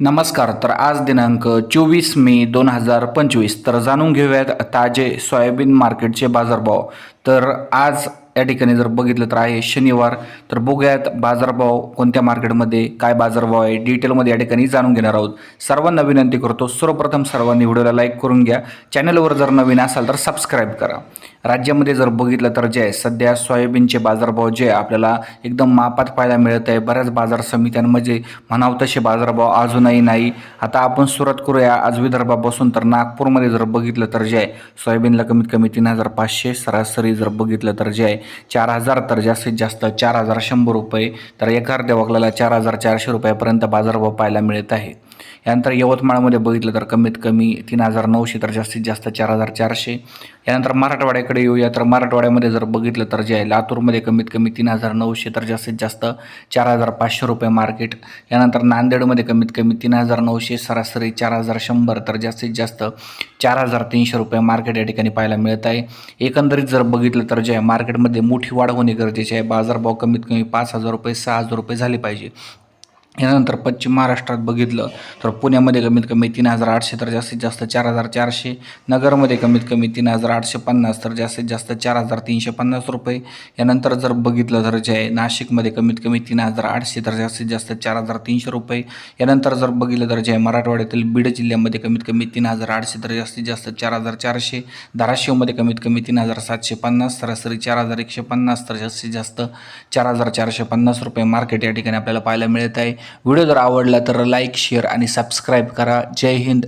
नमस्कार तर आज दिनांक चोवीस मे दोन हजार पंचवीस. तर जाणून घेऊयात ताजे सोयाबीन मार्केटचे बाजारभाव. तर आज या ठिकाणी जर बघितलं तर आहे शनिवार. तर बघूयात बाजारभाव कोणत्या मार्केटमध्ये काय बाजारभाव आहे? डिटेलमध्ये या ठिकाणी जाणून घेणार आहोत. सर्वांना विनंती करतो सर्वप्रथम सर्वांनी व्हिडिओला लाईक करून घ्या. चॅनलवर जर नवीन असाल तर सबस्क्राईब करा. राज्यामध्ये जर बघितलं तर जे आहे सध्या सोयाबीनचे बाजारभाव जे आहे आपल्याला एकदम मापात पाहायला मिळत आहे. बऱ्याच बाजार समित्यांमध्ये म्हणावं तसे बाजारभाव अजूनही नाही. आता आपण सुरुवात करूया. आज विदर्भापासून तर नागपूरमध्ये जर बघितलं तर जे आहे सोयाबीनला कमीत कमी तीन हजार पाचशे सरासरी जर बघितलं तर जे आहे चार हजार तर जास्तीत जास्त चार हजार शंभर रुपये तर एका अर्ध्या वकलाला चार हजार चारशे रुपयापर्यंत बाजारभाव पाहायला मिळत आहे. यानंतर यवतमाळमध्ये बघितलं तर कमीत कमी तीन हजार नऊशे तर जास्तीत जास्त चार हजार चारशे. यानंतर मराठवाड्याकडे येऊया. तर मराठवाड्यामध्ये जर बघितलं तर जे आहे लातूरमध्ये कमीत कमी तीन हजार नऊशे तर जास्तीत जास्त चार हजार पाचशे रुपये मार्केट. यानंतर नांदेडमध्ये कमीत कमी तीन हजार नऊशे सरासरी चार हजार शंभर तर जास्तीत जास्त चार हजार तीनशे रुपये मार्केट या ठिकाणी पाहायला मिळत आहे. एकंदरीत जर बघितलं तर जे आहे मार्केटमध्ये मोठी वाढ होणे गरजेचे आहे. बाजारभाव कमीत कमी पाच हजार रुपये सहा हजार रुपये झाले पाहिजे. यानंतर पश्चिम महाराष्ट्रात बघितलं तर पुण्यामध्ये कमीत कमी तीन हजार आठशे तर जास्तीत जास्त चार हजार चारशे नगरमध्ये कमीत कमी तीन हजार आठशे पन्नास तर जास्तीत जास्त चार हजार तीनशे पन्नास रुपये. यानंतर जर बघितलं तर जे आहे नाशिकमध्ये कमीत कमी तीन हजार आठशे तर जास्तीत जास्त चार हजार तीनशे रुपये. यानंतर जर बघितलं तर जे आहे मराठवाड्यातील बीड जिल्ह्यामध्ये कमीत कमी तीन हजार आठशे तर जास्तीत जास्त चार हजार चारशे धाराशिवमध्ये कमीत कमी तीन हजार सातशे पन्नास सरासरी चार हजार एकशे पन्नास तर जास्तीत जास्त चार हजार चारशे पन्नास रुपये मार्केट या ठिकाणी आपल्याला पाहायला मिळत आहे. व्हिडिओ जर आवडला तर लाईक शेअर आणि सबस्क्राईब करा. जय हिंद.